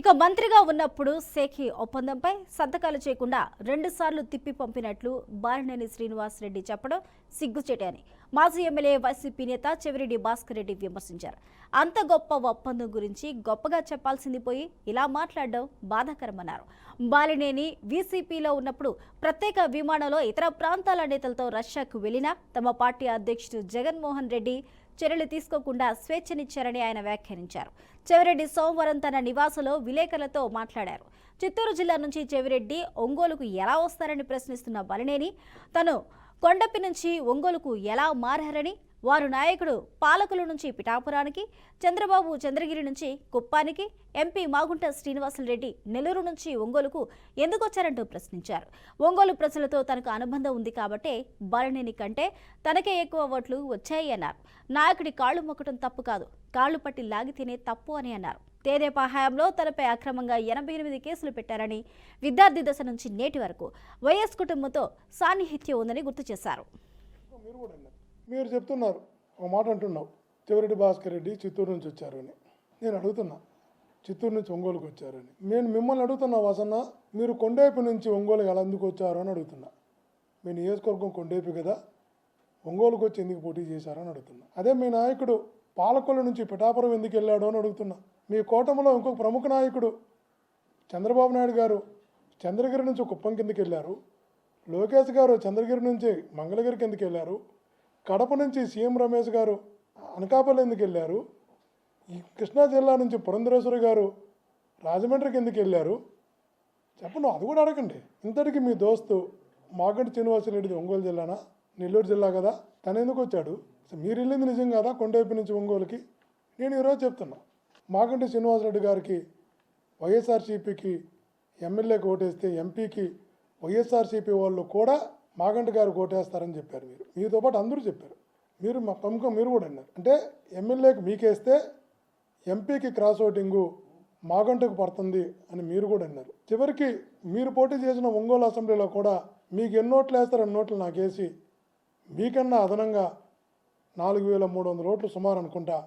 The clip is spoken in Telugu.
ఇక మంత్రిగా ఉన్నప్పుడు సేఖీ ఒప్పందంపై సంతకాలు చేయకుండా రెండుసార్లు తిప్పి పంపినట్లు బాలినేని శ్రీనివాస్ రెడ్డి చెప్పడం సిగ్గుచేటని అని. మాజీ ఎమ్మెల్యే వైసీపీ నేత చెవిరెడ్డి భాస్కర్ రెడ్డి విమర్శించారు. అంత గొప్ప ఒప్పందం గురించి గొప్పగా చెప్పాల్సింది పోయి ఇలా మాట్లాడడం బాధాకరమన్నారు. బాలినేని వీసీపీలో ఉన్నప్పుడు ప్రత్యేక విమానంలో ఇతర ప్రాంతాల నేతలతో రష్యాకు వెళ్ళినా తమ పార్టీ అధ్యక్షుడు జగన్మోహన్ రెడ్డి చర్యలు తీసుకోకుండా స్వేచ్ఛనిచ్చారని ఆయన వ్యాఖ్యానించారు. చెవిరెడ్డి సోమవారం తన నివాసంలో విలేకరులతో మాట్లాడారు. చిత్తూరు జిల్లా నుంచి చెవిరెడ్డి ఒంగోలుకు ఎలా వస్తారని ప్రశ్నిస్తున్న బలినేని తను కొండపి నుంచి ఒంగోలుకు ఎలా మారారని వారు నాయకుడు పాలకుల నుంచి పిఠాపురానికి చంద్రబాబు చంద్రగిరి నుంచి కుప్పానికి ఎంపీ మాగుంట శ్రీనివాసులరెడ్డి నెల్లూరు నుంచి ఒంగోలుకు ఎందుకొచ్చారంటూ ప్రశ్నించారు. ఒంగోలు ప్రజలతో తనకు అనుబంధం ఉంది కాబట్టే బాలినేని కంటే తనకే ఎక్కువ ఓట్లు వచ్చాయి అన్నారు. నాయకుడి కాళ్ళు మొక్కటం తప్పు కాదు. కాళ్ళు పట్టి లాగితేనే తప్పు అని అన్నారు. తేదేపా హయాంలో తనపై అక్రమంగా ఎనభై ఎనిమిది కేసులు పెట్టారని విద్యార్థి దశ నుంచి నేటి వరకు వైఎస్ కుటుంబంతో సాన్నిహిత్యం ఉందని గుర్తు చేశారు. మీరు కూడా మీరు చెప్తున్నారు ఒక మాట అంటున్నావు. చివరెడ్డి భాస్కర్ రెడ్డి చిత్తూరు నుంచి వచ్చారు అని నేను అడుగుతున్నా చిత్తూరు నుంచి ఒంగోలుకు వచ్చారని. నేను మిమ్మల్ని అడుగుతున్నా వసన్న మీరు కొండేపు నుంచి ఒంగోలుకి ఎలా ఎందుకు వచ్చారు అని అడుగుతున్నా. మీ నియోజకవర్గం కొండేపు కదా ఒంగోలుకు వచ్చి ఎందుకు పోటీ చేశారని అడుగుతున్నా. అదే మీ నాయకుడు పాలకొల్లు నుంచి పిఠాపురం ఎందుకు వెళ్ళాడు అని అడుగుతున్నా. మీ కూటమిలో ఇంకొక ప్రముఖ నాయకుడు చంద్రబాబు నాయుడు గారు చంద్రగిరి నుంచి కుప్పం కిందకి వెళ్ళారు. లోకేష్ గారు చంద్రగిరి నుంచి మంగళగిరి కిందకి వెళ్ళారు. కడప నుంచి సీఎం రమేష్ గారు అనకాపల్లి ఎందుకు వెళ్ళారు? ఈ కృష్ణా జిల్లా నుంచి పురంధరేశ్వరి గారు రాజమండ్రికి ఎందుకు వెళ్ళారు. చెప్పండి అది కూడా అడగండి. ఇంతటికి మీ దోస్తు మాగంటి శ్రీనివాసరెడ్డిది ఒంగోలు జిల్లానా? నెల్లూరు జిల్లా కదా? తను ఎందుకు వచ్చాడు? మీరు వెళ్ళింది నిజం కదా? కొండవైపు నుంచి ఒంగోలుకి? నేను ఈరోజు చెప్తున్నా. మాగంటి శ్రీనివాసరెడ్డి గారికి వైఎస్ఆర్సీపీకి ఎమ్మెల్యేకి ఓటేస్తే ఎంపీకి వైఎస్ఆర్సీపీ వాళ్ళు కూడా మాగంటి గారు ఓటేస్తారని చెప్పారు మీరు. మీతో పాటు అందరూ చెప్పారు. మీరు మా ప్రముఖం మీరు కూడా అన్నారు. అంటే ఎమ్మెల్యేకి మీకేస్తే ఎంపీకి క్రాస్ ఓటింగు మాగంటకు పడుతుంది అని మీరు కూడా అన్నారు. చివరికి మీరు పోటీ చేసిన ఒంగోలు అసెంబ్లీలో కూడా మీకు ఎన్నోట్లు వేస్తారు నోట్లు నాకేసి మీకన్నా అదనంగా నాలుగు వేల మూడు వందల ఓట్లు సుమారు అనుకుంటా.